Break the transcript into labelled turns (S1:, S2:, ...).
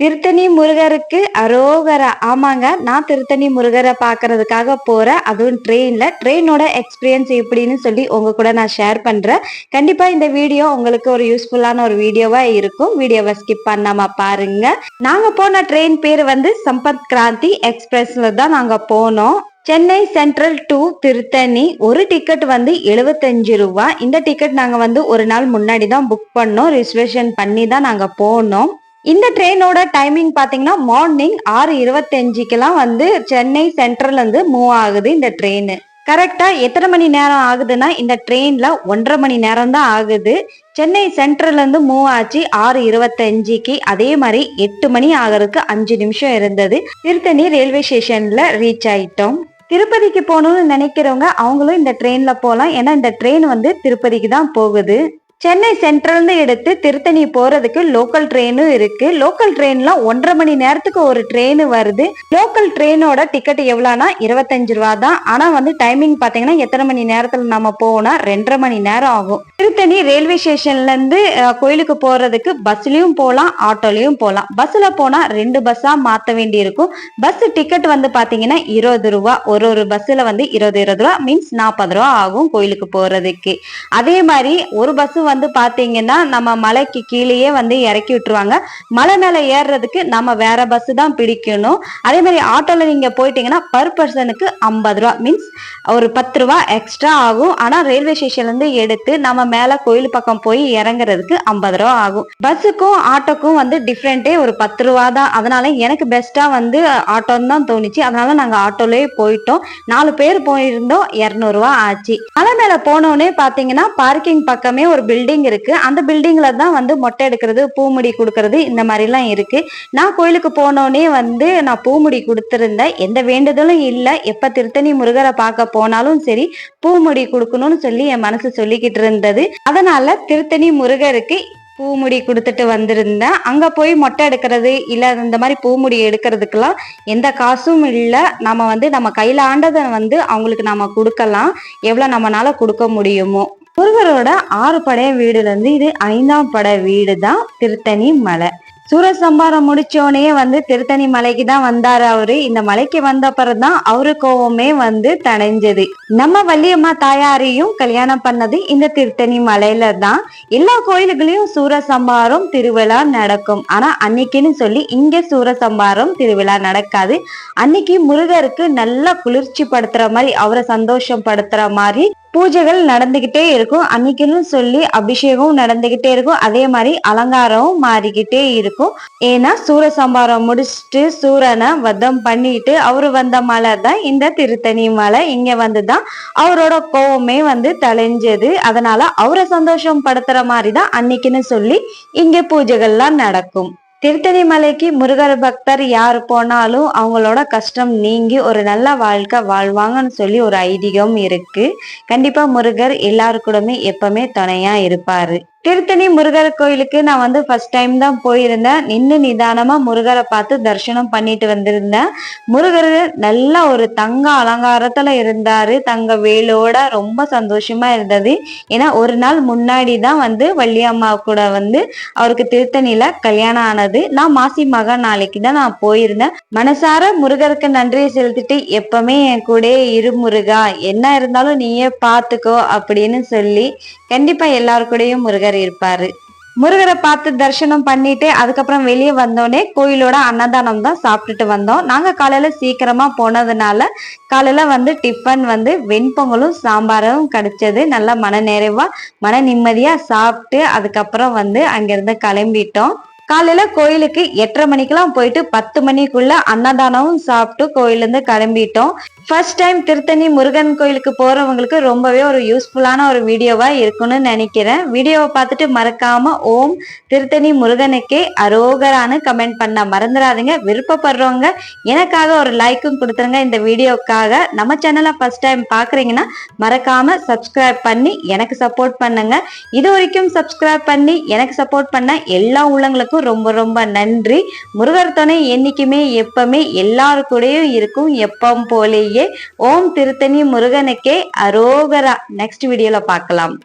S1: திருத்தணி முருகருக்கு அரோகரா. ஆமாங்க நான் திருத்தணி முருகரை பார்க்கறதுக்காக போறேன். அதுவும் ட்ரெயின்ல ட்ரெயினோட எக்ஸ்பீரியன்ஸ் எப்படின்னு சொல்லி உங்க கூட நான் ஷேர் பண்றேன். கண்டிப்பா இந்த வீடியோ உங்களுக்கு ஒரு யூஸ்ஃபுல்லான ஒரு வீடியோவா இருக்கும். வீடியோவை ஸ்கிப் பண்ணாம பாருங்க. நாங்க போன ட்ரெயின் பேர் வந்து சம்பத் கிராந்தி எக்ஸ்பிரஸ்ல தான் நாங்க போனோம். Chennai central to Tiruttani. ஒரு டிக்கெட் வந்து எழுபத்தஞ்சு ரூபா. இந்த டிக்கெட் நாங்கள் வந்து ஒரு நாள் முன்னாடி தான் புக் பண்ணோம். ரிசர்வேஷன் பண்ணி தான் நாங்கள் போனோம். இந்த ட்ரெயினோட டைமிங் பார்த்தீங்கன்னா மார்னிங் ஆறு இருபத்தஞ்சுக்கெல்லாம் வந்து சென்னை சென்ட்ரல்லேருந்து மூவ் ஆகுது இந்த ட்ரெயின் கரெக்டாக எத்தனை மணி நேரம் ஆகுதுன்னா இந்த ட்ரெயினில் ஒன்றரை மணி நேரம் தான் ஆகுது. சென்னை சென்ட்ரல்லேருந்து மூவ் ஆச்சு ஆறு இருபத்தஞ்சுக்கு. அதே மாதிரி எட்டு மணி ஆகிறதுக்கு அஞ்சு நிமிஷம் இருந்தது. திருத்தணி ரயில்வே ஸ்டேஷனில் ரீச் ஆயிட்டோம். திருப்பதிக்கு போகணும்னு நினைக்கிறவங்க அவங்களும் இந்த ட்ரெயினில் போகலாம். ஏன்னா இந்த ட்ரெயின் வந்து திருப்பதிக்கு தான் போகுது. சென்னை சென்ட்ரல்னு எடுத்து திருத்தணி போறதுக்கு லோக்கல் ட்ரெயினும் இருக்கு. லோக்கல் ட்ரெயின்லாம் ஒன்றரை மணி நேரத்துக்கு ஒரு ட்ரெயின் வருது. லோக்கல் ட்ரெயினோட டிக்கெட் எவ்வளோனா இருபத்தஞ்சு ரூபா தான். ஆனா வந்து டைமிங் பாத்தீங்கன்னா எத்தனை மணி நேரத்துல நம்ம போனால் ரெண்டரை மணி நேரம் ஆகும். திருத்தணி ரயில்வே ஸ்டேஷன்ல இருந்து கோயிலுக்கு போறதுக்கு பஸ்லயும் போகலாம் ஆட்டோலயும் போகலாம் பஸ்ல போனா ரெண்டு பஸ்ஸா மாத்த வேண்டி இருக்கும் பஸ் டிக்கெட் வந்து பாத்தீங்கன்னா இருபது ரூபா. ஒரு ஒரு பஸ்ல வந்து இருபது இருபது ரூபா மீன்ஸ் நாற்பது ரூபா ஆகும் கோயிலுக்கு போறதுக்கு. அதே மாதிரி ஒரு பஸ் வந்து பாத்தீங்கன்னா நம்ம மலைக்கு கீழேயே வந்து இறக்கி விட்டுருவாங்க. மலை மேல ஏறுறதுக்கு நம்ம வேற பஸ் தான் பிடிக்கணும். அதே மாதிரி ஆட்டோல நீங்க போயிட்டீங்கன்னா பர் பர்சனுக்கு ஐம்பது ரூபா. மீன்ஸ் ஒரு பத்து ரூபா எக்ஸ்ட்ரா ஆகும். ஆனா ரயில்வே ஸ்டேஷன்ல இருந்து எடுத்து நம்ம மேல கோயில் பக்கம் போய் இறங்குறதுக்கு ஐம்பது ரூபா ஆகும். பஸ்ஸுக்கும் ஆட்டோக்கும் வந்து டிஃப்ரெண்டே ஒரு பத்து ரூபா தான். அதனால எனக்கு பெஸ்டா வந்து ஆட்டோன்னு தான் தோணுச்சு. அதனால நாங்க ஆட்டோலயே போயிட்டோம். நாலு பேர் போயிருந்தோம். இரநூறுவா ஆச்சு. மலை மேல போனோடனே பாத்தீங்கன்னா பார்க்கிங் பக்கமே ஒரு பில்டிங் இருக்கு. அந்த பில்டிங்ல தான் வந்து மொட்டை எடுக்கிறது பூமுடி கொடுக்கறது இந்த மாதிரிலாம் இருக்கு. நான் கோயிலுக்கு போனோடனே வந்து நான் பூமுடி கொடுத்துருந்தேன். எந்த வேண்டுதலும் இல்லை. எப்ப திருத்தணி முருகரை பார்க்க போனாலும் சரி பூமுடி கொடுக்கணும்னு சொல்லி என் மனசு சொல்லிக்கிட்டு இருந்தது. அதனால திருத்தணி முருகருக்கு பூமுடி கொடுத்துட்டு வந்திருந்தேன். அங்க போய் மொட்டை எடுக்கிறது இல்ல இந்த மாதிரி பூமுடி எடுக்கிறதுக்கெல்லாம் எந்த காசும் இல்லை. நம்ம வந்து நம்ம கையில ஆண்டதை வந்து அவங்களுக்கு நாம கொடுக்கலாம். எவ்வளவு நம்மனால கொடுக்க முடியுமோ. முருகரோட ஆறு படைய வீடுல இருந்து இது ஐந்தாம் பட வீடு தான் திருத்தணி மலை. சூரசம்பாரம் முடிச்சோடனே வந்து திருத்தணி மலைக்கு தான் வந்தாரு அவரு. இந்த மலைக்கு வந்த தான் அவரு கோவமே வந்து தணைஞ்சது. நம்ம வள்ளியம்மா தாயாரையும் கல்யாணம் பண்ணது இந்த திருத்தணி மலையில தான் எல்லா கோயில்களையும் சூரசம்பாரம் திருவிழா நடக்கும். ஆனா அன்னைக்குன்னு சொல்லி இங்க சூரசம்பாரம் திருவிழா நடக்காது. அன்னைக்கு முருகருக்கு நல்லா குளிர்ச்சி படுத்துற மாதிரி அவரை சந்தோஷம் படுத்துற மாதிரி பூஜைகள் நடந்துகிட்டே இருக்கும். அன்னைக்குன்னு சொல்லி அபிஷேகம் நடந்துகிட்டே இருக்கும். அதே மாதிரி அலங்காரமும் மாறிக்கிட்டே இருக்கும். ஏன்னா சூரசம்பாரம் முடிச்சுட்டு சூரனை வதம் பண்ணிட்டு அவரு வந்த மலை தான் இந்த திருத்தணி மலை. இங்க வந்துதான் அவரோட கோவமே வந்து தலைஞ்சது அதனால அவரை சந்தோஷம் படுத்துற மாதிரி தான் அன்னைக்குன்னு சொல்லி இங்க பூஜைகள்லாம் நடக்கும். திருத்தணி மலைக்கு முருகர் பக்தர் யார் போனாலும் அவங்களோட கஷ்டம் நீங்கி ஒரு நல்ல வாழ்க்கை வாழ்வாங்கன்னு சொல்லி ஒரு ஐதீகம் இருக்கு. கண்டிப்பா முருகர் எல்லாருக்கூடமே எப்பவுமே துணையா இருப்பாரு. திருத்தணி முருகர் கோயிலுக்கு நான் வந்து ஃபர்ஸ்ட் டைம் தான் போயிருந்தேன். நின்று நிதானமா முருகரை பார்த்து தரிசனம் பண்ணிட்டு வந்திருந்தேன். முருகர் நல்ல ஒரு தங்க அலங்காரத்துல இருந்தாரு. தங்க வேலோட ரொம்ப சந்தோஷமா இருந்தது. ஏன்னா ஒரு நாள் முன்னாடி தான் வந்து வள்ளியம்மா கூட வந்து அவருக்கு திருத்தணியில கல்யாணம் ஆனது. நான் மாசி மக நாளைக்கு தான் நான் போயிருந்தேன். மனசார முருகருக்கு நன்றியை செலுத்திட்டு எப்பவுமே என் கூட இரு முருகா. என்ன இருந்தாலும் நீயே பார்த்துக்கோ அப்படின்னு சொல்லி கண்டிப்பா எல்லாரு கூடயும் முருகர் முருகர் இருப்பாரு. முருகரை பார்த்து தரிசனம் பண்ணிட்டு அதுக்கப்புறம் வெளியே வந்தோடனே கோயிலோட அன்னதானம் தான் சாப்பிட்டுட்டு வந்தோம். நாங்க காலையில சீக்கிரமா போனதுனால காலையில வந்து டிஃபன் வந்து வெண்பொங்கலும் சாம்பாரும் கிடைச்சது. நல்லா மன நிறைவா மன நிம்மதியா சாப்பிட்டு அதுக்கப்புறம் வந்து அங்கிருந்து கிளம்பிட்டோம். காலையில கோயிலுக்கு எட்டரை மணிக்கெல்லாம் போயிட்டு பத்து மணிக்குள்ள அன்னதானமும் சாப்பிட்டு கோயிலிருந்து கிளம்பிட்டோம். ஃபர்ஸ்ட் டைம் திருத்தணி முருகன் கோயிலுக்கு போகிறவங்களுக்கு ரொம்பவே ஒரு யூஸ்ஃபுல்லான ஒரு வீடியோவாக இருக்கும்னு நினைக்கிறேன். வீடியோவை பார்த்துட்டு மறக்காமல் ஓம் திருத்தணி முருகனுக்கே அரோகரானு கமெண்ட் பண்ண மறந்துடாதீங்க. விருப்பப்படுறவங்க எனக்காக ஒரு லைக்கும் கொடுத்துருங்க இந்த வீடியோக்காக. நம்ம சேனலை ஃபர்ஸ்ட் டைம் பார்க்குறீங்கன்னா மறக்காமல் சப்ஸ்கிரைப் பண்ணி எனக்கு சப்போர்ட் பண்ணுங்க. இது வரைக்கும் சப்ஸ்கிரைப் பண்ணி எனக்கு சப்போர்ட் பண்ண எல்லா உள்ளங்களுக்கும் ரொம்ப ரொம்ப நன்றி. முருகர் துணை என்றைக்குமே எப்பவுமே எல்லாருக்கூடையும் கூடயும் இருக்கும். எப்பவும் போலேயே ஓம் திருத்தணி முருகனுக்கே அரோகரா. நெக்ஸ்ட் வீடியோல பார்க்கலாம்.